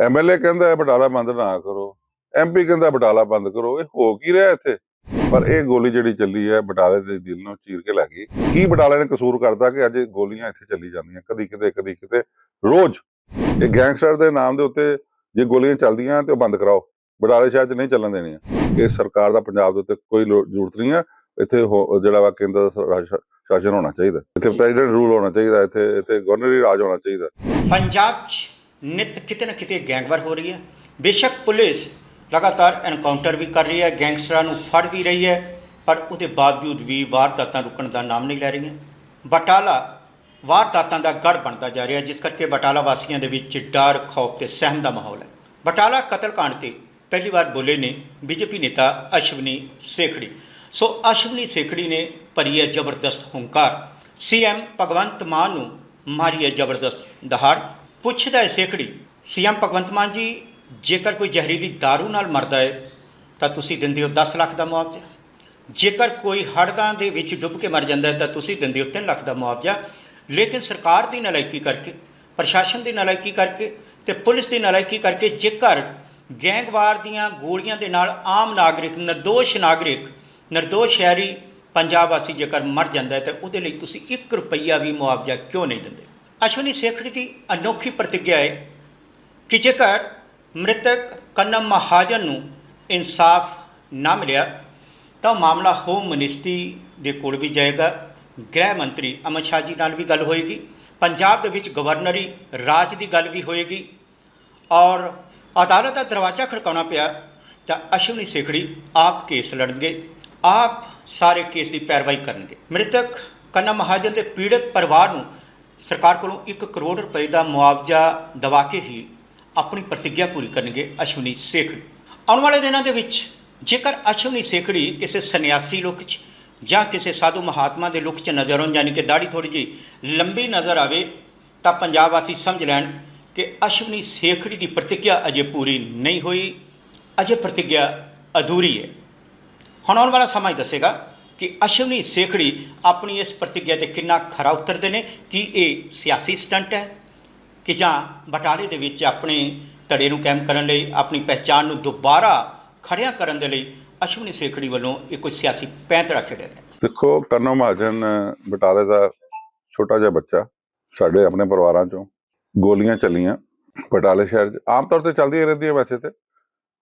MLA ਕਹਿੰਦਾ ਬਟਾਲਾ ਬੰਦ ਨਾ ਕਰੋ। ਐਮਪੀ ਕਹਿੰਦਾ ਬਟਾਲਾ ਬੰਦ ਕਰੋ। ਇਹ ਹੋ ਕੀ ਰਿਹਾ ਇੱਥੇ? ਪਰ ਇਹ ਗੋਲੀ ਜਿਹੜੀ ਚੱਲੀ ਹੈ, ਬਟਾਲੇ ਦੇ ਦਿਲ ਨੂੰ ਚੀਰ ਕੇ ਲੈ ਗਈ। ਕੀ ਬਟਾਲੇ ਨੇ ਕਸੂਰ ਕਰਦਾ ਕਿ ਅੱਜ ਗੋਲੀਆਂ ਇੱਥੇ ਚੱਲੀ ਜਾਂਦੀਆਂ? ਕਦੀ ਕਿਤੇ ਕਦੀ ਕਿਤੇ। ਰੋਜ਼ ਇਹ ਗੈਂਗਸਟਰ ਦੇ ਨਾਮ ਦੇ ਉੱਤੇ ਜੇ ਗੋਲੀਆਂ ਚੱਲਦੀਆਂ ਤੇ ਉਹ ਬੰਦ ਕਰਾਓ। ਬਟਾਲੇ ਸ਼ਹਿਰ 'ਚ ਨਹੀਂ ਚੱਲਣ ਦੇਣੀਆਂ। ਇਹ ਸਰਕਾਰ ਦਾ ਪੰਜਾਬ ਦੇ ਉੱਤੇ ਕੋਈ ਲੋ- ਜ਼ਰੂਰਤ ਨਹੀਂ ਹੈ ਇੱਥੇ ਜਿਹੜਾ ਵਾ ਕੇਂਦਰ ਸ਼ਾਸਨ ਹੋਣਾ ਚਾਹੀਦਾ। ਇੱਥੇ ਪ੍ਰੈਜ਼ੀਡੈਂਟ ਰੂਲ ਹੋਣਾ ਚਾਹੀਦਾ। ਇੱਥੇ ਇੱਥੇ ਗਵਰਨਰੀ ਰਾਜ ਹੋਣਾ ਚਾਹੀਦਾ। ਪੰਜਾਬ 'ਚ ਨਿਤ ਕਿਤੇ ਨਾ ਕਿਤੇ ਗੈਂਗਵਾਰ ਹੋ ਰਹੀ ਹੈ। ਬੇਸ਼ੱਕ ਪੁਲਿਸ ਲਗਾਤਾਰ ਐਨਕਾਊਂਟਰ ਵੀ ਕਰ ਰਹੀ ਹੈ, ਗੈਂਗਸਟਰਾਂ ਨੂੰ ਫੜ ਵੀ ਰਹੀ ਹੈ, ਪਰ ਉਹਦੇ ਬਾਵਜੂਦ ਵੀ ਵਾਰਦਾਤਾਂ ਰੁਕਣ ਦਾ ਨਾਮ ਨਹੀਂ ਲੈ ਰਹੀਆਂ। ਬਟਾਲਾ, ਵਾਰਦਾਤਾਂ ਦਾ ਗੜ ਬਣਦਾ ਜਾ ਰਿਹਾ, ਜਿਸ ਕਰਕੇ ਬਟਾਲਾ ਵਾਸੀਆਂ ਦੇ ਵਿੱਚ ਡਰ, ਖੌਫ ਤੇ ਸਹਿਮ ਦਾ ਮਾਹੌਲ ਹੈ। ਬਟਾਲਾ ਕਤਲकांड ਤੇ ਪਹਿਲੀ ਵਾਰ ਬੋਲੇ ਨੇ ਬੀਜੇਪੀ ਨੇਤਾ ਅਸ਼ਵਨੀ ਸੇਖੜੀ। ਸੋ ਅਸ਼ਵਨੀ ਸੇਖੜੀ ਨੇ ਭਰੀ ਹੈ ਜ਼ਬਰਦਸਤ ਹੰਕਾਰ। ਸੀਐਮ ਭਗਵੰਤ ਮਾਨ ਨੂੰ ਮਾਰੀ ਹੈ ਜ਼ਬਰਦਸਤ ਦਹਾੜ। ਪੁੱਛਦਾ ਹੈ ਸੇਖੜੀ, ਸੀਐਮ ਭਗਵੰਤ ਮਾਨ ਜੀ, ਜੇਕਰ ਕੋਈ ਜ਼ਹਿਰੀਲੀ दारू ਨਾਲ ਮਰਦਾ ਹੈ, ਤਾਂ ਤੁਸੀਂ ਦਿੰਦੇ ਹੋ 10 ਲੱਖ ਦਾ ਮੁਆਵਜ਼ਾ। ਜੇਕਰ ਕੋਈ ਹੜ੍ਹਾਂ ਦੇ ਵਿੱਚ ਡੁੱਬ ਕੇ ਮਰ ਜਾਂਦਾ ਹੈ, ਤਾਂ ਤੁਸੀਂ ਦਿੰਦੇ ਹੋ 3 ਲੱਖ ਦਾ ਮੁਆਵਜ਼ਾ। ਲੇਕਿਨ ਸਰਕਾਰ ਦੀ ਨਲਾਇਕੀ ਕਰਕੇ, ਪ੍ਰਸ਼ਾਸਨ ਦੀ ਨਲਾਇਕੀ ਕਰਕੇ ਤੇ ਪੁਲਿਸ ਦੀ ਨਲਾਇਕੀ ਕਰਕੇ ਜੇਕਰ ਗੈਂਗਵਾਰ ਦੀਆਂ ਗੋਲੀਆਂ ਦੇ ਨਾਲ ਆਮ ਨਾਗਰਿਕ, ਨਿਰਦੋਸ਼ ਨਾਗਰਿਕ, ਨਿਰਦੋਸ਼ ਸ਼ਹਿਰੀ ਪੰਜਾਬ ਵਾਸੀ ਜੇਕਰ ਮਰ ਜਾਂਦਾ ਹੈ, ਤਾਂ ਉਹਦੇ ਲਈ ਤੁਸੀਂ 1 ਰੁਪਈਆ ਵੀ ਮੁਆਵਜ਼ਾ ਕਿਉਂ ਨਹੀਂ ਦਿੰਦੇ? ਅਸ਼ਵਨੀ ਸੇਖੜੀ ਦੀ ਅਨੋਖੀ ਪ੍ਰਤੀਗਿਆ ਹੈ ਕਿ ਜੇਕਰ ਮ੍ਰਿਤਕ ਕੰਨਮ ਮਹਾਜਨ ਨੂੰ ਇਨਸਾਫ ਨਾ ਮਿਲਿਆ, ਤਾਂ ਮਾਮਲਾ ਹੋਮ ਮਿਨਿਸਟਰੀ ਦੇ ਕੋਲ ਵੀ ਜਾਏਗਾ। ਗ੍ਰਹਿ ਮੰਤਰੀ ਅਮਿਤ ਸ਼ਾਹ ਜੀ ਨਾਲ ਵੀ ਗੱਲ ਹੋਏਗੀ। ਪੰਜਾਬ ਦੇ ਵਿੱਚ ਗਵਰਨਰੀ ਰਾਜ ਦੀ ਗੱਲ ਵੀ ਹੋਏਗੀ। ਔਰ ਅਦਾਲਤ ਦਾ ਦਰਵਾਜ਼ਾ ਖੜਕਾਉਣਾ ਪਿਆ, ਤਾਂ ਅਸ਼ਵਨੀ ਸੇਖੜੀ ਆਪ ਕੇਸ ਲੜਨਗੇ। ਆਪ ਸਾਰੇ ਕੇਸ ਦੀ ਪੈਰਵਾਈ ਕਰਨਗੇ। ਮ੍ਰਿਤਕ ਕੰਨਾ ਮਹਾਜਨ ਦੇ ਪੀੜਤ ਪਰਿਵਾਰ ਨੂੰ ਸਰਕਾਰ ਕੋਲੋਂ 1 ਕਰੋੜ ਰੁਪਏ ਦਾ ਮੁਆਵਜ਼ਾ ਦਵਾ ਕੇ ਹੀ ਆਪਣੀ ਪ੍ਰਤੀਗਿਆ ਪੂਰੀ ਕਰਨਗੇ ਅਸ਼ਵਨੀ ਸੇਖੜੀ। ਆਉਣ ਵਾਲੇ ਦਿਨਾਂ ਦੇ ਵਿੱਚ ਜੇਕਰ ਅਸ਼ਵਨੀ ਸੇਖੜੀ ਕਿਸੇ ਸੰਨਿਆਸੀ ਲੁੱਕ 'ਚ ਜਾਂ ਕਿਸੇ ਸਾਧੂ ਮਹਾਤਮਾ ਦੇ ਲੁੱਕ 'ਚ ਨਜ਼ਰ ਆਉਣ, ਯਾਨੀ ਕਿ ਦਾੜੀ ਥੋੜੀ ਜਿਹੀ ਲੰਬੀ ਨਜ਼ਰ ਆਵੇ, ਤਾਂ ਪੰਜਾਬ ਵਾਸੀ ਸਮਝ ਲੈਣ ਕਿ ਅਸ਼ਵਨੀ ਸੇਖੜੀ ਦੀ ਪ੍ਰਤੀਗਿਆ ਅਜੇ ਪੂਰੀ ਨਹੀਂ ਹੋਈ, ਅਜੇ ਪ੍ਰਤੀਗਿਆ ਅਧੂਰੀ ਹੈ। ਹੁਣ ਆਉਣ ਵਾਲਾ ਸਮਾਂ ਹੀ ਦੱਸੇਗਾ। ਕਿ ਅਸ਼ਵਨੀ ਸੇਖੜੀ ਆਪਣੀ ਇਸ ਪ੍ਰਤੀਗਿਆ ਤੇ ਕਿੰਨਾ ਖਰਾ ਉਤਰਦੇ ਨੇ? ਕਿ ਇਹ ਸਿਆਸੀ ਸਟੰਟ ਹੈ? ਕਿ ਜਾਂ ਬਟਾਲੇ ਦੇ ਵਿੱਚ ਆਪਣੇ ਧੜੇ ਨੂੰ ਕਾਇਮ ਕਰਨ ਲਈ, ਆਪਣੀ ਪਹਿਚਾਣ ਨੂੰ ਦੁਬਾਰਾ ਖੜਿਆ ਕਰਨ ਦੇ ਲਈ ਅਸ਼ਵਨੀ ਸੇਖੜੀ ਵੱਲੋਂ ਇਹ ਕੋਈ ਸਿਆਸੀ ਪੈਂਤੜਾ ਖੇਡਿਆ ਗਿਆ? ਦੇਖੋ, ਕਰਨੋ ਮਹਾਜਨ, ਬਟਾਲੇ ਦਾ ਛੋਟਾ ਜਿਹਾ ਬੱਚਾ, ਸਾਡੇ ਆਪਣੇ ਪਰਿਵਾਰਾਂ ਚੋਂ ਗੋਲੀਆਂ ਚੱਲੀਆਂ ਬਟਾਲੇ ਸ਼ਹਿਰ 'ਚ। ਆਮ ਤੌਰ ਤੇ ਚੱਲਦੀ ਰਹਿੰਦੀ ਹੈ ਵੈਸੇ ਤੇ,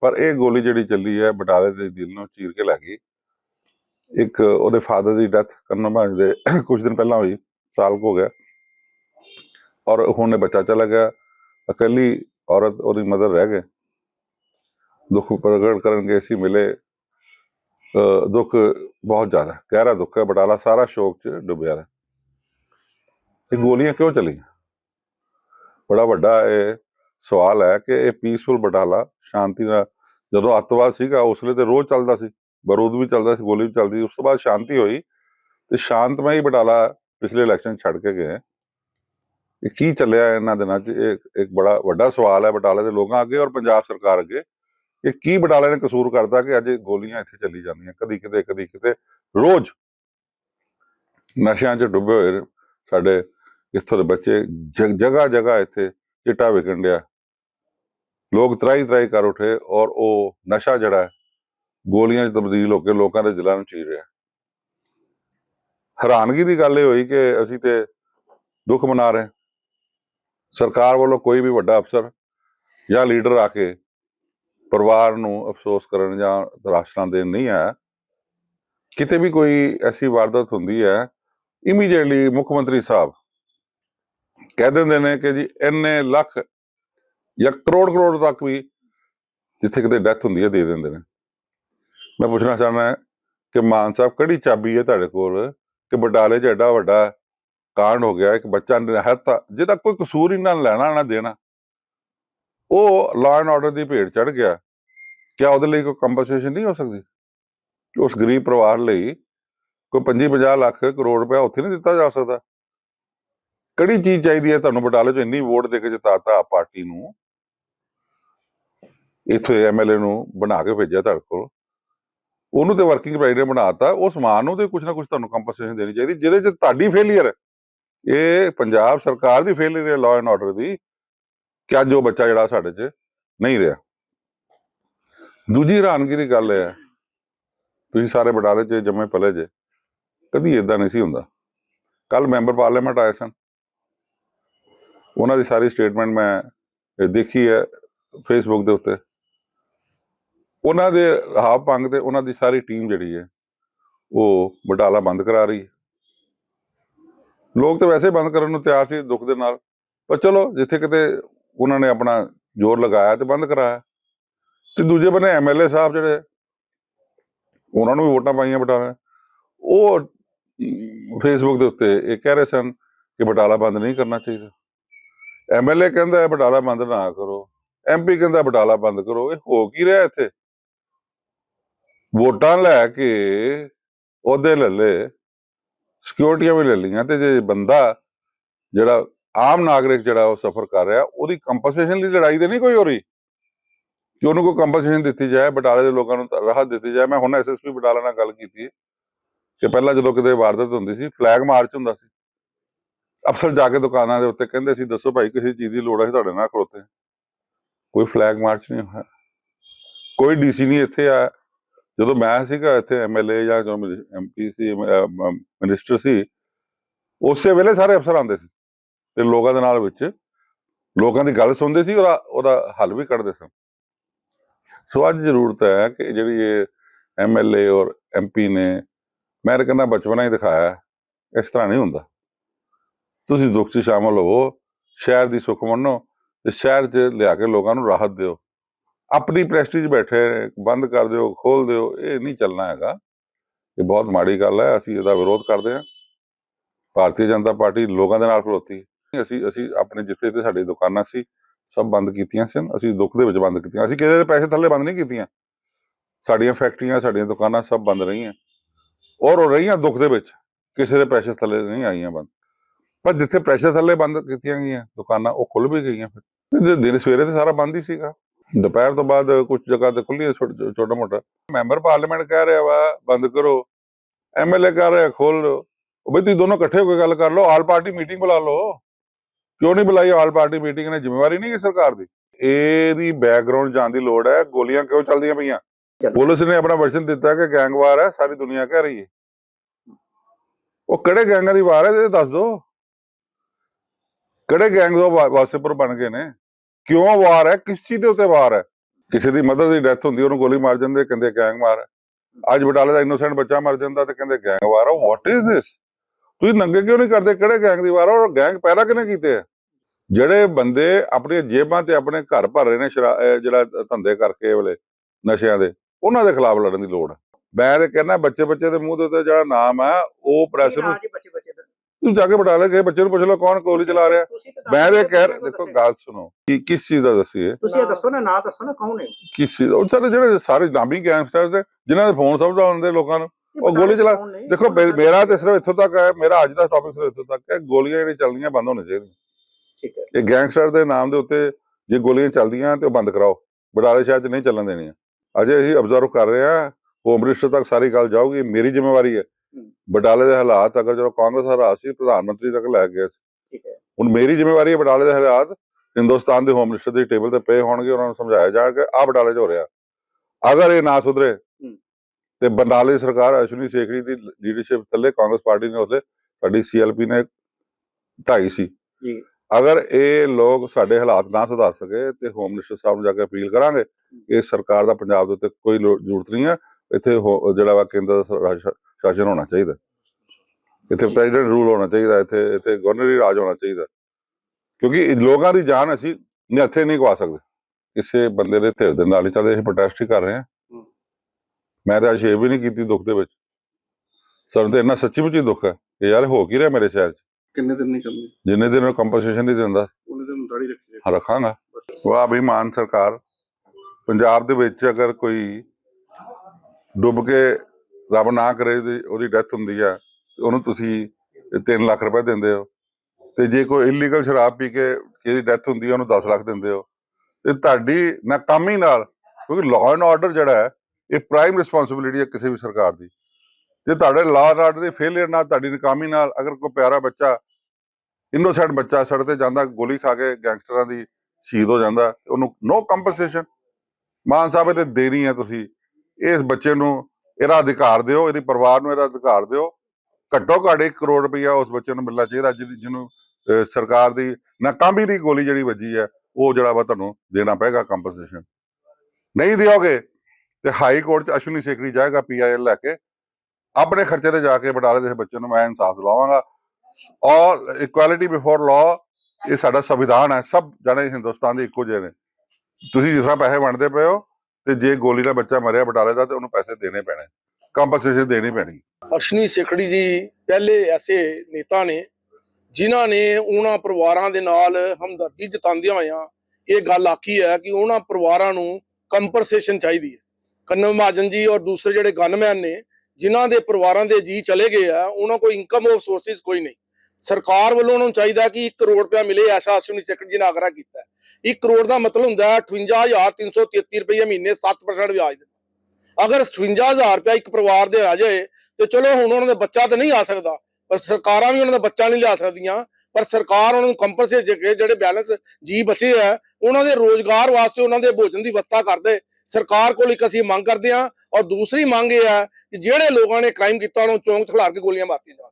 ਪਰ ਇਹ ਗੋਲੀ ਜਿਹੜੀ ਚੱਲੀ ਹੈ ਬਟਾਲੇ ਦੇ ਦਿਲ ਨੂੰ ਚੀਰ ਕੇ ਲੈ ਗਈ। ਇੱਕ ਉਹਦੇ ਫਾਦਰ ਦੀ ਡੈਥ ਕਰਨੋ ਮਹਾਜਨ ਦੇ ਕੁਝ ਦਿਨ ਪਹਿਲਾਂ ਹੋਈ, ਸਾਲ ਕੁ ਹੋ ਗਿਆ। ਔਰ ਹੁਣ ਇਹ ਬੱਚਾ ਚਲਾ ਗਿਆ, ਇਕੱਲੀ ਔਰਤ ਉਹਦੀ ਮਦਰ ਰਹਿ ਗਏ। ਦੁੱਖ ਪ੍ਰਗਟ ਕਰਨ ਗਏ ਸੀ ਮਿਲੇ ਦੁੱਖ ਬਹੁਤ ਜ਼ਿਆਦਾ ਗਹਿਰਾ ਦੁੱਖ ਹੈ, ਬਟਾਲਾ ਸਾਰਾ ਸ਼ੋਕ ਚ ਡੁੱਬਿਆ ਹੈ ਇਹ ਗੋਲੀਆਂ ਕਿਉਂ ਚਲੀਆਂ? ਬੜਾ ਵੱਡਾ ਇਹ ਸਵਾਲ ਹੈ ਕਿ ਇਹ ਪੀਸਫੁਲ ਬਟਾਲਾ, ਸ਼ਾਂਤੀ ਨਾਲ, ਜਦੋਂ ਅੱਤਵਾਦ ਸੀਗਾ, ਉਸ ਵੇਲੇ ਤੇ ਰੋਜ਼ ਚੱਲਦਾ ਸੀ। ਬਰੂਦ ਵੀ ਚੱਲਦਾ ਸੀ ਗੋਲੀ ਵੀ ਚੱਲਦੀ ਉਸ ਤੋਂ ਬਾਅਦ ਸ਼ਾਂਤੀ ਹੋਈ ਤੇ ਸ਼ਾਂਤਮਈ ਬਟਾਲਾ ਪਿਛਲੇ ਇਲੈਕਸ਼ਨ ਛੱਡ ਕੇ ਗਏ ਇਹ ਕੀ ਚੱਲਿਆ ਇਹਨਾਂ ਦਿਨਾਂ 'ਚ ਇਹ ਇੱਕ ਬੜਾ ਵੱਡਾ ਸਵਾਲ ਹੈ ਬਟਾਲੇ ਦੇ ਲੋਕਾਂ ਅੱਗੇ ਔਰ ਪੰਜਾਬ ਸਰਕਾਰ ਅੱਗੇ ਇਹ ਕੀ ਬਟਾਲੇ ਨੇ ਕਸੂਰ ਕਰਦਾ ਕਿ ਅੱਜ ਗੋਲੀਆਂ ਇੱਥੇ ਚੱਲੀ ਜਾਂਦੀਆਂ ਕਦੀ ਕਿਤੇ ਕਦੀ ਕਿਤੇ ਰੋਜ਼ ਨਸ਼ਿਆਂ 'ਚ ਡੁੱਬੇ ਹੋਏ ਸਾਡੇ ਇੱਥੋਂ ਦੇ ਬੱਚੇ ਜਗ੍ਹਾ ਜਗ੍ਹਾ ਇੱਥੇ ਚਿੱਟਾ ਵਿਕਣ ਡਿਆ ਲੋਕ ਤਰਾਈ ਤਰਾਈ ਕਰ ਉਠੇ ਔਰ ਉਹ ਨਸ਼ਾ ਜਿਹੜਾ ਗੋਲੀਆਂ 'ਚ ਤਬਦੀਲ ਹੋ ਕੇ ਲੋਕਾਂ ਦੇ ਦਿਲਾਂ ਨੂੰ ਚੀਰ ਰਿਹਾ। ਹੈਰਾਨਗੀ ਦੀ ਗੱਲ ਇਹ ਹੋਈ ਕਿ ਅਸੀਂ ਤੇ ਦੁੱਖ ਮਨਾ ਰਹੇ। ਸਰਕਾਰ ਵੱਲੋਂ ਕੋਈ ਵੀ ਵੱਡਾ ਅਫਸਰ ਜਾਂ ਲੀਡਰ ਆ ਕੇ ਪਰਿਵਾਰ ਨੂੰ ਅਫਸੋਸ ਕਰਨ ਜਾਂ ਰਾਸ਼ਨਾਂ ਦੇਣ ਨਹੀਂ ਆਇਆ। ਕਿਤੇ ਵੀ ਕੋਈ ਐਸੀ ਵਾਰਦਾਤ ਹੁੰਦੀ ਹੈ ਇਮੀਡੀਏਟਲੀ ਮੁੱਖ ਮੰਤਰੀ ਸਾਹਿਬ ਕਹਿ ਦਿੰਦੇ ਨੇ ਕਿ ਜੀ ਇੰਨੇ ਲੱਖ ਜਾਂ ਕਰੋੜ ਕਰੋੜ ਤੱਕ ਵੀ ਜਿੱਥੇ ਕਿਤੇ ਡੈਥ ਹੁੰਦੀ ਹੈ ਦੇ ਦਿੰਦੇ ਨੇ। ਮੈਂ ਪੁੱਛਣਾ ਚਾਹੁੰਦਾ ਕਿ ਮਾਨ ਸਾਹਿਬ, ਕਿਹੜੀ ਚਾਬੀ ਹੈ ਤੁਹਾਡੇ ਕੋਲ? ਕਿ ਬਟਾਲੇ 'ਚ ਐਡਾ ਵੱਡਾ ਕਾਂਡ ਹੋ ਗਿਆ, ਇੱਕ ਬੱਚਾ ਨਿਹੱਤ ਜਿਹਦਾ ਕੋਈ ਕਸੂਰ ਹੀ ਨਾ ਲੈਣਾ, ਨਾ ਦੇਣਾ। ਉਹ ਲਾਅ ਐਂਡ ਆਰਡਰ ਦੀ ਭੇਟ ਚੜ ਗਿਆ। ਕਿਆ ਉਹਦੇ ਲਈ ਕੋਈ ਕੰਪਨਸੇਸ਼ਨ ਨਹੀਂ ਹੋ ਸਕਦੀ? ਕਿ ਉਸ ਗਰੀਬ ਪਰਿਵਾਰ ਲਈ ਕੋਈ 25 50 ਲੱਖ ਕਰੋੜ ਰੁਪਇਆ ਉੱਥੇ ਨਹੀਂ ਦਿੱਤਾ ਜਾ ਸਕਦਾ। ਕਿਹੜੀ ਚੀਜ਼ ਚਾਹੀਦੀ ਹੈ ਤੁਹਾਨੂੰ ਬਟਾਲੇ 'ਚ ਇੰਨੀ ਵੋਟ ਦੇ ਕੇ ਜਿਤਾਤਾ ਪਾਰਟੀ ਨੂੰ? ਇੱਥੇ ਐਮਐਲਏ ਨੂੰ ਬਣਾ ਕੇ ਭੇਜਿਆ ਤੁਹਾਡੇ ਕੋਲ। ਉਹਨੂੰ ਤੇ ਵਰਕਿੰਗ ਪ੍ਰੈਜ਼ੀਡੈਂਟ ਬਣਾਤਾ, ਉਹ ਸਮਾਨ ਨੂੰ ਤੇ ਕੁਝ ਨਾ ਕੁਝ ਤੁਹਾਨੂੰ ਕੰਪਨਸੇਸ਼ਨ ਦੇਣੀ ਚਾਹੀਦੀ, ਜਿਹਦੇ 'ਚ ਤੁਹਾਡੀ ਫੇਲਿਅਰ ਇਹ ਪੰਜਾਬ ਸਰਕਾਰ ਦੀ ਫੇਲਿਅਰ ਹੈ ਲਾਅ ਐਂਡ ਆਰਡਰ ਦੀ। ਕਿ ਅੱਜ ਉਹ ਬੱਚਾ ਜਿਹੜਾ ਸਾਡੇ 'ਚ ਨਹੀਂ ਰਿਹਾ। ਦੂਜੀ ਹੈਰਾਨਗੀ ਦੀ ਗੱਲ ਇਹ ਹੈ, ਤੁਸੀਂ ਸਾਰੇ ਬਟਾਲੇ 'ਚ, ਜੰਮੇ ਪਲੇ ਜੇ ਕਦੀ ਇਦਾਂ ਨਹੀਂ ਸੀ ਹੁੰਦਾ। ਕੱਲ ਮੈਂਬਰ ਪਾਰਲੀਮੈਂਟ ਆਏ ਸਨ। ਉਹਨਾਂ ਦੀ ਸਾਰੀ ਸਟੇਟਮੈਂਟ ਮੈਂ ਦੇਖੀ ਹੈ ਫੇਸਬੁੱਕ ਦੇ ਉੱਤੇ। ਉਹਨਾਂ ਦੇ ਹਾਵ ਭੰਗ ਤੇ ਉਹਨਾਂ ਦੀ ਸਾਰੀ ਟੀਮ ਜਿਹੜੀ ਹੈ, ਉਹ ਬਟਾਲਾ ਬੰਦ ਕਰਾ ਰਹੀ ਹੈ। ਲੋਕ ਤਾਂ ਵੈਸੇ ਬੰਦ ਕਰਨ ਨੂੰ ਤਿਆਰ ਸੀ ਦੁੱਖ ਦੇ ਨਾਲ, ਪਰ ਚਲੋ ਜਿੱਥੇ ਕਿਤੇ ਉਹਨਾਂ ਨੇ ਆਪਣਾ ਜ਼ੋਰ ਲਗਾਇਆ ਤੇ ਬੰਦ ਕਰਾਇਆ। ਤੇ ਦੂਜੇ ਬੰਨੇ ਐਮਐਲਏ ਸਾਹਿਬ ਜਿਹੜੇ, ਉਹਨਾਂ ਨੂੰ ਵੀ ਵੋਟਾਂ ਪਾਈਆਂ ਬਟਾਲਾ ਉਹ ਫੇਸਬੁੱਕ ਦੇ ਉੱਤੇ ਇਹ ਕਹਿ ਰਹੇ ਸਨ ਕਿ ਬਟਾਲਾ ਬੰਦ ਨਹੀਂ ਕਰਨਾ ਚਾਹੀਦਾ। ਐਮਐਲਏ ਕਹਿੰਦਾ ਹੈ ਬਟਾਲਾ ਬੰਦ ਨਾ ਕਰੋ। ਐਮਪੀ ਕਹਿੰਦਾ ਬਟਾਲਾ ਬੰਦ ਕਰੋ। ਇਹ ਹੋ ਕੀ ਰਿਹਾ ਇੱਥੇ? ਵੋਟਾਂ ਲੈ ਕੇ ਉਹਦੇ ਲੱਲੇ ਲਏ ਸਿਕਿਉਰਟੀਆਂ ਵੀ ਲੈ ਲਈਆਂ ਤੇ ਜੇ ਬੰਦਾ ਜਿਹੜਾ ਆਮ ਨਾਗਰਿਕ ਜਿਹੜਾ ਉਹ ਸਫਰ ਕਰ ਰਿਹਾ, ਉਹਦੀ ਕੰਪਨਸੇਸ਼ਨ ਲਈ ਲੜਾਈ ਤੇ ਨਹੀਂ ਕੋਈ ਹੋ ਰਹੀ। ਕਿ ਉਹਨੂੰ ਕੋਈ ਕੰਪਨਸੇਸ਼ਨ ਦਿੱਤੀ ਜਾਏ, ਬਟਾਲੇ ਦੇ ਲੋਕਾਂ ਨੂੰ ਰਾਹਤ ਦਿੱਤੀ ਜਾਏ। ਮੈਂ ਹੁਣ ਐਸਐਸਪੀ ਬਟਾਲਾ ਨਾਲ ਗੱਲ ਕੀਤੀ ਕਿ ਪਹਿਲਾਂ ਜਦੋਂ ਕਿਤੇ ਵਾਰਦਾਤ ਹੁੰਦੀ ਸੀ ਫਲੈਗ ਮਾਰਚ ਹੁੰਦਾ ਸੀ। ਅਫਸਰ ਜਾ ਕੇ ਦੁਕਾਨਾਂ ਦੇ ਉੱਤੇ ਕਹਿੰਦੇ ਸੀ, ਦੱਸੋ ਭਾਈ ਕਿਸੇ ਚੀਜ਼ ਦੀ ਲੋੜ ਹੈ ਤੁਹਾਡੇ ਨਾਲ ਖਲੋਤੇ ਕੋਈ ਫਲੈਗ ਮਾਰਚ ਨਹੀਂ ਹੋਇਆ। ਕੋਈ ਡੀਸੀ ਨਹੀਂ ਇੱਥੇ ਆ ਜਦੋਂ ਮੈਂ ਸੀਗਾ ਇੱਥੇ ਐਮਐਲਏ ਜਾਂ ਜੋ ਐਮਪੀ ਸੀ ਮਿਨਿਸਟਰ ਸੀ, ਉਸੇ ਵੇਲੇ ਸਾਰੇ ਅਫਸਰ ਆਉਂਦੇ ਸੀ ਤੇ ਲੋਕਾਂ ਦੇ ਨਾਲ ਵਿੱਚ ਲੋਕਾਂ ਦੀ ਗੱਲ ਸੁਣਦੇ ਸੀ ਔਰ ਉਹਦਾ ਹੱਲ ਵੀ ਕੱਢਦੇ ਸਨ। ਸੋ ਅੱਜ ਜ਼ਰੂਰਤ ਹੈ ਕਿ ਜਿਹੜੀ ਇਹ ਐਮਐਲਏ ਔਰ ਐਮਪੀ ਨੇ, ਮੈਂ ਤਾਂ ਕਹਿੰਦਾ ਬਚਪਨਾ ਹੀ ਦਿਖਾਇਆ, ਇਸ ਤਰ੍ਹਾਂ ਨਹੀਂ ਹੁੰਦਾ। ਤੁਸੀਂ ਦੁੱਖ 'ਚ ਸ਼ਾਮਲ ਹੋਵੋ, ਸ਼ਹਿਰ ਦੀ ਸੁੱਖ ਮੰਨੋ ਤੇ ਸ਼ਹਿਰ 'ਚ ਲਿਆ ਕੇ ਲੋਕਾਂ ਨੂੰ ਰਾਹਤ ਦਿਓ। ਆਪਣੀ ਪ੍ਰੈਸਟੀਜ ਬੈਠੇ ਨੇ, ਬੰਦ ਕਰ ਦਿਓ, ਖੋਲ ਦਿਓ, ਇਹ ਨਹੀਂ ਚੱਲਣਾ ਹੈਗਾ। ਇਹ ਬਹੁਤ ਮਾੜੀ ਗੱਲ ਹੈ, ਅਸੀਂ ਇਹਦਾ ਵਿਰੋਧ ਕਰਦੇ ਹਾਂ। ਭਾਰਤੀ ਜਨਤਾ ਪਾਰਟੀ ਲੋਕਾਂ ਦੇ ਨਾਲ ਖਲੋਤੀ ਅਸੀਂ ਅਸੀਂ ਆਪਣੇ ਜਿੱਥੇ ਤੇ ਸਾਡੀ ਦੁਕਾਨਾਂ ਸੀ, ਸਭ ਬੰਦ ਕੀਤੀਆਂ ਸਨ, ਅਸੀਂ ਦੁੱਖ ਦੇ ਵਿੱਚ ਬੰਦ ਕੀਤੀਆਂ। ਅਸੀਂ ਕਿਸੇ ਦੇ ਪੈਸੇ ਥੱਲੇ ਬੰਦ ਨਹੀਂ ਕੀਤੀਆਂ। ਸਾਡੀਆਂ ਫੈਕਟਰੀਆਂ, ਸਾਡੀਆਂ ਦੁਕਾਨਾਂ ਸਭ ਬੰਦ ਰਹੀਆਂ। ਔਰ ਉਹ ਰਹੀਆਂ ਦੁੱਖ ਦੇ ਵਿੱਚ, ਕਿਸੇ ਦੇ ਪੈਸੇ ਥੱਲੇ ਨਹੀਂ ਆਈਆਂ ਬੰਦ। ਪਰ ਜਿੱਥੇ ਪ੍ਰੈਸ਼ਰ ਥੱਲੇ ਬੰਦ ਕੀਤੀਆਂ ਗਈਆਂ, ਦੁਕਾਨਾਂ ਉਹ ਖੁੱਲ ਵੀ ਗਈਆਂ ਫਿਰ। ਦਿਨ ਸਵੇਰੇ ਤੇ ਸਾਰਾ ਬੰਦ ਹੀ ਸੀਗਾ। ਦੁਪਹਿਰ ਤੋਂ ਬਾਅਦ ਕੁਝ ਜਗ੍ਹਾ ਤੇ ਖੁੱਲੀ ਛੋਟਾ ਮੋਟਾ। ਮੈਂਬਰ ਪਾਰਲੀਮੈਂਟ ਕਹਿ ਰਿਹਾ ਵਾ, ਬੰਦ ਕਰੋ। ਐਮਐਲਏ ਕਹਿ ਰਿਹਾ ਖੋਲ ਉਹ ਬਈ ਤੁਸੀਂ ਦੋਨੋਂ ਇਕੱਠੇ ਹੋ ਕੇ ਗੱਲ ਕਰ ਲਓ, ਆਲ ਪਾਰਟੀ ਮੀਟਿੰਗ ਬੁਲਾ ਲਓ। ਕਿਉਂ ਨਹੀਂ ਬੁਲਾਈ ਆਲ ਪਾਰਟੀ ਮੀਟਿੰਗ ਨੇ? ਜ਼ਿੰਮੇਵਾਰੀ ਨਹੀਂ ਹੈ ਸਰਕਾਰ ਦੀ। ਇਹਦੀ ਬੈਕਗ੍ਰਾਉਂਡ ਜਾਣ ਦੀ ਲੋੜ ਹੈ। ਗੋਲੀਆਂ ਕਿਉਂ ਚੱਲਦੀਆਂ ਪਈਆਂ? ਪੁਲਿਸ ਨੇ ਆਪਣਾ ਵਰਸ਼ਨ ਦਿੱਤਾ ਕਿ ਗੈਂਗਵਾਰ ਹੈ, ਸਾਰੀ ਦੁਨੀਆ ਕਹਿ ਰਹੀ ਹੈ। ਉਹ ਕਿਹੜੇ ਗੈਂਗਾਂ ਦੀ ਵਾਰ ਹੈ, ਇਹ ਦੱਸ ਦਿਓ। ਕਿਹੜੇ ਗੈਂਗ ਉਹ ਵਾਸੇਪੁਰ ਬਣ ਗਏ ਨੇ? ਕਿਉਂ ਵਾਰ ਹੈ? ਕਿਸ ਚੀਜ਼ ਦੇ ਉੱਤੇ ਵਾਰ ਹੈ? ਕਿਸੇ ਦੀ ਮਦਰ ਦੀ ਡੈਥ ਹੁੰਦੀ ਉਹਨੂੰ ਗੋਲੀ ਮਾਰ ਜਾਂਦੇ ਕਹਿੰਦੇ ਗੈਂਗ ਮਾਰ ਹੈ। ਅੱਜ ਬਟਾਲੇ ਦਾ ਇਨੋਸੈਂਟ ਬੱਚਾ ਮਰ ਜਾਂਦਾ ਤੇ ਕਹਿੰਦੇ ਗੈਂਗ ਵਾਰ ਹੈ। ਵਾਟ ਇਜ਼ ਦਿਸ ਤੁਸੀਂ ਨੰਗੇ ਕਿਉਂ ਨਹੀਂ ਕਰਦੇ? ਕਿਹੜੇ ਗੈਂਗ ਦੀ ਵਾਰ ਹੈ? ਔਰ ਗੈਂਗ ਪੈਦਾ ਕਿਹਨੇ ਕੀਤੇ ਆ? ਜਿਹੜੇ ਬੰਦੇ ਆਪਣੀਆਂ ਜੇਬਾਂ ਤੇ ਆਪਣੇ ਘਰ ਭਰ ਰਹੇ ਨੇ ਜਿਹੜਾ ਧੰਦੇ ਕਰਕੇ ਵਾਲੇ ਨਸ਼ਿਆਂ ਦੇ ਉਹਨਾਂ ਦੇ ਖਿਲਾਫ ਲੜਨ ਦੀ ਲੋੜ ਹੈ। ਮੈਂ ਤੇ ਕਹਿੰਦਾ ਬੱਚੇ ਬੱਚੇ ਦੇ ਮੂੰਹ ਦੇ ਉੱਤੇ ਜਿਹੜਾ ਨਾਮ ਹੈ ਉਹ ਪ੍ਰੈਸ ਨੂੰ ਤੁਸੀਂ ਜਾ ਕੇ ਬਟਾਲੇ ਗਏ ਬੱਚੇ ਨੂੰ ਪੁੱਛ ਲਓ ਕੌਣ ਗੋਲੀ ਚਲਾ ਰਿਹਾ। ਮੈਂ ਦੱਸੋ ਕਹਿ ਦੇਖੋ। ਗੱਲ ਸੁਣੋ ਕਿ ਕਿਸ ਚੀਜ਼ ਦਾ ਦੱਸੀਏ? ਤੁਸੀਂ ਇਹ ਦੱਸੋ ਨਾ ਨਾਂ ਦੱਸੋ ਨਾ ਕੌਣ ਹੈ ਕਿਸ ਚੀਜ਼ ਉਹ ਸਾਰੇ ਜਿਹੜੇ ਸਾਰੇ ਨਾਮੀ ਗੈਂਗਸਟਰਸ ਨੇ ਜਿਨ੍ਹਾਂ ਦੇ ਫੋਨ ਸਭ ਆਉਂਦੇ ਲੋਕਾਂ ਨੂੰ ਉਹ ਗੋਲੀ ਚਲਾ- ਦੇਖੋ ਮੇਰਾ ਤੇ ਸਿਰਫ ਇੱਥੋਂ ਤੱਕ ਹੈ ਮੇਰਾ ਅੱਜ ਦਾ ਟੌਪਿਕ ਸਿਰਫ ਇੱਥੋਂ ਤੱਕ ਹੈ ਗੋਲੀਆਂ ਜਿਹੜੀਆਂ ਚੱਲਦੀਆਂ ਬੰਦ ਹੋਣੀਆਂ ਚਾਹੀਦੀਆਂ। ਠੀਕ ਹੈ। ਇਹ ਗੈਂਗਸਟਰ ਦੇ ਨਾਮ ਦੇ ਉੱਤੇ ਜੇ ਗੋਲੀਆਂ ਚੱਲਦੀਆਂ ਤੇ ਉਹ ਬੰਦ ਕਰਾਓ ਬਟਾਲੇ ਸ਼ਹਿਰ 'ਚ ਨਹੀਂ ਚੱਲਣ ਦੇਣੀਆਂ। ਅਜੇ ਅਸੀਂ ਅਬਜ਼ਰਵ ਕਰ ਰਹੇ ਹਾਂ ਹੋਮ ਮਿਨਿਸਟਰ ਤੱਕ ਸਾਰੀ ਗੱਲ ਜਾਊਗੀ ਮੇਰੀ ਜ਼ਿੰਮੇਵਾਰੀ ਹੈ। ਬਟਾਲੇ ਦੇ ਹਾਲਾਤ ਅਗਰ ਜਦੋਂ ਕਾਂਗਰਸ ਹਾਲਾਤ ਸੀ ਪ੍ਰਧਾਨ ਮੰਤਰੀ ਤੱਕ ਲੈ ਗਏ ਸੀ। ਹੁਣ ਮੇਰੀ ਜ਼ਿੰਮੇਵਾਰੀ ਹੈ ਬਟਾਲੇ ਦੇ ਹਾਲਾਤ ਹਿੰਦੁਸਤਾਨ ਦੇ ਹੋਮ ਮਿਨਿਸਟਰ ਦੀ ਟੇਬਲ ਤੇ ਪਏ ਹੋਣਗੇ ਉਹਨਾਂ ਨੂੰ ਸਮਝਾਇਆ ਜਾਏਗਾ ਆ ਬਟਾਲੇ 'ਚ ਹੋ ਰਿਹਾ। ਅਗਰ ਇਹ ਨਾ ਸੁਧਰੇ ਤੇ ਬਟਾਲੇ ਸਰਕਾਰ ਅਸ਼ਵਨੀ ਸੇਖੜੀ ਦੀ ਲੀਡਰਸ਼ਿਪ ਥੱਲੇ ਕਾਂਗਰਸ ਪਾਰਟੀ ਨੇ ਉੱਥੇ ਸਾਡੀ ਸੀਐਲਪੀ ਨੇ ਢਾਈ ਸੀ। ਜੀ। ਅਗਰ ਇਹ ਲੋਕ ਸਾਡੇ ਹਾਲਾਤ ਨਾ ਸੁਧਾਰ ਸਕੇ ਤੇ ਹੋਮ ਮਿਨਿਸਟਰ ਸਾਹਿਬ ਨੂੰ ਜਾ ਕੇ ਅਪੀਲ ਕਰਾਂਗੇ ਇਹ ਸਰਕਾਰ ਦਾ ਪੰਜਾਬ ਦੇ ਉੱਤੇ ਕੋਈ ਜ਼ਰੂਰਤ ਨਹੀਂ ਹੈ। ਇੱਥੇ ਹੋ- ਜਿਹੜਾ ਵਾ ਕੇਂਦਰ ਦਾ ਰਾਜ ਸ਼ਾ- ਸ਼ਾਸਨ ਹੋਣਾ ਚਾਹੀਦਾ। ਇੱਥੇ ਪ੍ਰੈਜ਼ੀਡੈਂਟ ਰੂਲ ਹੋਣਾ ਚਾਹੀਦਾ ਇੱਥੇ ਇੱਥੇ ਗਵਰਨਰੀ ਰਾਜ ਹੋਣਾ ਚਾਹੀਦਾ। ਕਿਉਂਕਿ ਇਹ ਲੋਕਾਂ ਦੀ ਜਾਨ ਅਸੀਂ ਨਿਹੱਥੇ ਨਹੀਂ ਗਵਾ ਸਕਦੇ। ਕਿਸੇ ਬੰਦੇ ਦੇ ਧਿਰ ਦੇ ਨਾਲ ਹੀ ਚੱਲਦੇ ਅਸੀਂ ਪ੍ਰੋਟੈਸਟ ਹੀ ਕਰ ਰਹੇ ਹਾਂ। ਮੈਂ ਤਾਂ ਅਸ਼ੇਵ ਵੀ ਨਹੀਂ ਕੀਤੀ ਦੁੱਖ ਦੇ ਵਿੱਚ। ਸਾਨੂੰ ਤਾਂ ਇੰਨਾ ਸੱਚੀ ਮੁੱਚੀ ਦੁੱਖ ਹੈ। ਕਿ ਯਾਰ ਹੋ ਕੀ ਰਿਹਾ ਮੇਰੇ ਸ਼ਹਿਰ 'ਚ? ਕਿੰਨੇ ਦਿਨ ਨਹੀਂ ਕਰਨੀ? ਜਿੰਨੇ ਦਿਨ ਕੰਪਨਸੇਸ਼ਨ ਨਹੀਂ ਦਿੰਦਾ। ਉਹਨੇ ਦਿਨ ਦਾੜੀ ਰੱਖੀ ਹਾਂ, ਰੱਖਾਂਗਾ। ਵਾਹ ਵੀ ਮਾਨ ਸਰਕਾਰ। ਪੰਜਾਬ ਦੇ ਵਿੱਚ ਅਗਰ ਕੋਈ ਡੁੱਬ ਕੇ ਰੱਬ ਨਾ ਕਰੇ ਤੇ ਉਹਦੀ ਡੈਥ ਹੁੰਦੀ ਆ ਉਹਨੂੰ ਤੁਸੀਂ 3 ਲੱਖ ਰੁਪਏ ਦਿੰਦੇ ਹੋ। ਤੇ ਜੇ ਕੋਈ ਇਲੀਗਲ ਸ਼ਰਾਬ ਪੀ ਕੇ ਜਿਹਦੀ ਡੈਥ ਹੁੰਦੀ ਹੈ ਉਹਨੂੰ 10 ਲੱਖ ਦਿੰਦੇ ਹੋ। ਤੇ ਤੁਹਾਡੀ ਨਾਕਾਮੀ ਨਾਲ, ਕਿਉਂਕਿ ਲਾਅ ਐਂਡ ਆਰਡਰ ਜਿਹੜਾ ਹੈ, ਇਹ ਪ੍ਰਾਈਮ ਰਿਸਪੌਂਸਿਬਿਲਿਟੀ ਹੈ ਕਿਸੇ ਵੀ ਸਰਕਾਰ ਦੀ। ਜੇ ਤੁਹਾਡੇ ਲਾਅ ਐਂਡ ਆਰਡਰ ਦੇ ਫੇਲਿਅਰ ਨਾਲ ਤੁਹਾਡੀ ਨਾਕਾਮੀ ਨਾਲ, ਅਗਰ ਕੋਈ ਪਿਆਰਾ ਬੱਚਾ ਇਨੋਸੈਂਟ ਬੱਚਾ ਸੜਕ ਤੇ ਜਾਂਦਾ, ਗੋਲੀ ਖਾ ਕੇ ਗੈਂਗਸਟਰਾਂ ਦੀ ਸ਼ਹੀਦ ਹੋ ਜਾਂਦਾ, ਉਹਨੂੰ ਨੋ ਕੰਪਨਸੇਸ਼ਨ ਮਾਨ ਸਾਹਿਬ, ਇਹ ਤੇ ਦੇਣੀ ਹੈ ਤੁਸੀਂ। ਇਸ ਬੱਚੇ ਨੂੰ ਇਹਦਾ ਅਧਿਕਾਰ ਦਿਓ, ਇਹਦੀ ਪਰਿਵਾਰ ਨੂੰ ਇਹਦਾ ਅਧਿਕਾਰ ਦਿਓ। ਘੱਟੋ ਘੱਟ 1 ਕਰੋੜ ਰੁਪਈਆ ਉਸ ਬੱਚੇ ਨੂੰ ਮਿਲਣਾ ਚਾਹੀਦਾ, ਜਿਹਦੀ- ਜਿਹਨੂੰ ਸਰਕਾਰ ਦੀ ਨਾਕਾਮੀ ਦੀ ਗੋਲੀ ਜਿਹੜੀ ਵੱਜੀ ਹੈ, ਉਹ ਜਿਹੜਾ ਵਾ ਤੁਹਾਨੂੰ ਦੇਣਾ ਪਏਗਾ ਕੰਪਨਸੇਸ਼ਨ ਨਹੀਂ ਦਿਓਗੇ ਤੇ ਹਾਈ ਕੋਰਟ ਚ ਅਸ਼ਵਨੀ ਸੇਖਰੀ ਜਾਏਗਾ ਪੀਆਈਐਲ ਲੈ ਕੇ, ਆਪਣੇ ਖਰਚੇ ਤੇ ਜਾ ਕੇ ਬਟਾਲੇ ਦੇ ਬੱਚੇ ਨੂੰ, ਮੈਂ ਇਨਸਾਫ ਦਿਲਾਵਾਂਗਾ ਔਰ ਇਕੁਐਲਿਟੀ ਬਿਫੋਰ ਲਾਅ ਇਹ ਸਾਡਾ ਸੰਵਿਧਾਨ ਹੈ, ਸਭ ਜਣੇ ਹਿੰਦੁਸਤਾਨ ਦੇ ਇੱਕੋ ਜਿਹੇ ਨੇ। ਤੁਸੀਂ ਜਿਸ ਤਰ੍ਹਾਂ ਪੈਸੇ ਵੰਡਦੇ ਪਏ ਹੋ ਤੇ ਜੇ ਗੋਲੀ ਨਾਲ ਬੱਚਾ ਮਰਿਆ ਬਟਾਲੇ ਦਾ ਤੇ ਉਹਨੂੰ ਪੈਸੇ ਦੇਣੇ ਪੈਣੇ ਕੰਪਨਸੇਸ਼ਨ ਦੇਣੀ ਪੈਣੀ। ਅਰਸ਼ਨੀ ਸਿਖੜੀ ਜੀ ਪਹਿਲੇ ਐਸੇ ਨੇਤਾ ਨੇ, ਜਿਨ੍ਹਾਂ ਨੇ ਉਹਨਾਂ ਪਰਿਵਾਰਾਂ ਦੇ ਨਾਲ ਹਮਦਰਦੀ ਜਤਾਉਂਦਿਆਂ ਹੋਇਆਂ ਇਹ ਗੱਲ ਆਖੀ ਹੈ ਕਿ ਉਹਨਾਂ ਪਰਿਵਾਰਾਂ ਨੂੰ ਕੰਪਨਸੇਸ਼ਨ ਚਾਹੀਦੀ ਹੈ। ਕੰਨਮ ਮਹਾਜਨ ਜੀ ਔਰ ਦੂਸਰੇ ਜਿਹੜੇ ਗਨਮੈਨ ਨੇ, ਜਿਨ੍ਹਾਂ ਦੇ ਪਰਿਵਾਰਾਂ ਦੇ ਜੀ ਚਲੇ ਗਏ ਆ, ਉਹਨਾਂ ਕੋਲ ਇਨਕਮ ਆਫ ਸੋਰਸਿਸ ਕੋਈ ਨਹੀਂ। ਸਰਕਾਰ ਵੱਲੋਂ ਉਹਨਾਂ ਨੂੰ ਚਾਹੀਦਾ ਕਿ 1 ਕਰੋੜ ਰੁਪਇਆ ਮਿਲੇ, ਐਸਾ ਅਸ਼ਵਨੀ ਸਿਖੜੀ ਜੀ ਨੇ ਆਗਰਾ ਕੀਤਾ 1 ਕਰੋੜ ਦਾ ਮਤਲਬ ਹੁੰਦਾ ਹੈ 58333 ਰੁਪਏ ਮਹੀਨੇ 7% ਵਿਆਜ ਦੇ। ਅਗਰ 58000 ਰੁਪਇਆ ਇੱਕ ਪਰਿਵਾਰ ਦੇ ਆ ਜਾਏ ਤੇ ਚਲੋ ਹੁਣ ਉਹਨਾਂ ਦਾ ਬੱਚਾ ਤਾਂ ਨਹੀਂ ਆ ਸਕਦਾ, ਪਰ ਸਰਕਾਰਾਂ ਵੀ ਉਹਨਾਂ ਦਾ ਬੱਚਾ ਨਹੀਂ ਲਿਆ ਸਕਦੀਆਂ, ਪਰ ਸਰਕਾਰ ਉਹਨਾਂ ਨੂੰ ਕੰਪਨਸੇਟ ਕੇ ਜਿਹੜੇ ਬੈਲੈਂਸ ਜੀ ਬਚੇ ਆ, ਉਹਨਾਂ ਦੇ ਰੋਜ਼ਗਾਰ ਵਾਸਤੇ ਉਹਨਾਂ ਦੇ ਭੋਜਨ ਦੀ ਵਿਵਸਥਾ ਕਰਦੇ ਸਰਕਾਰ ਕੋਲ ਇੱਕ ਅਸੀਂ ਮੰਗ ਕਰਦੇ ਹਾਂ, ਔਰ ਦੂਸਰੀ ਮੰਗ ਇਹ ਹੈ ਕਿ ਜਿਹੜੇ ਲੋਕਾਂ ਨੇ ਕ੍ਰਾਈਮ ਕੀਤਾ, ਉਹਨਾਂ ਨੂੰ ਚੌਂਕ ਖਿਲਾਰ ਕੇ ਗੋਲੀਆਂ ਮਾਰਤੀਆਂ ਜਾਣ।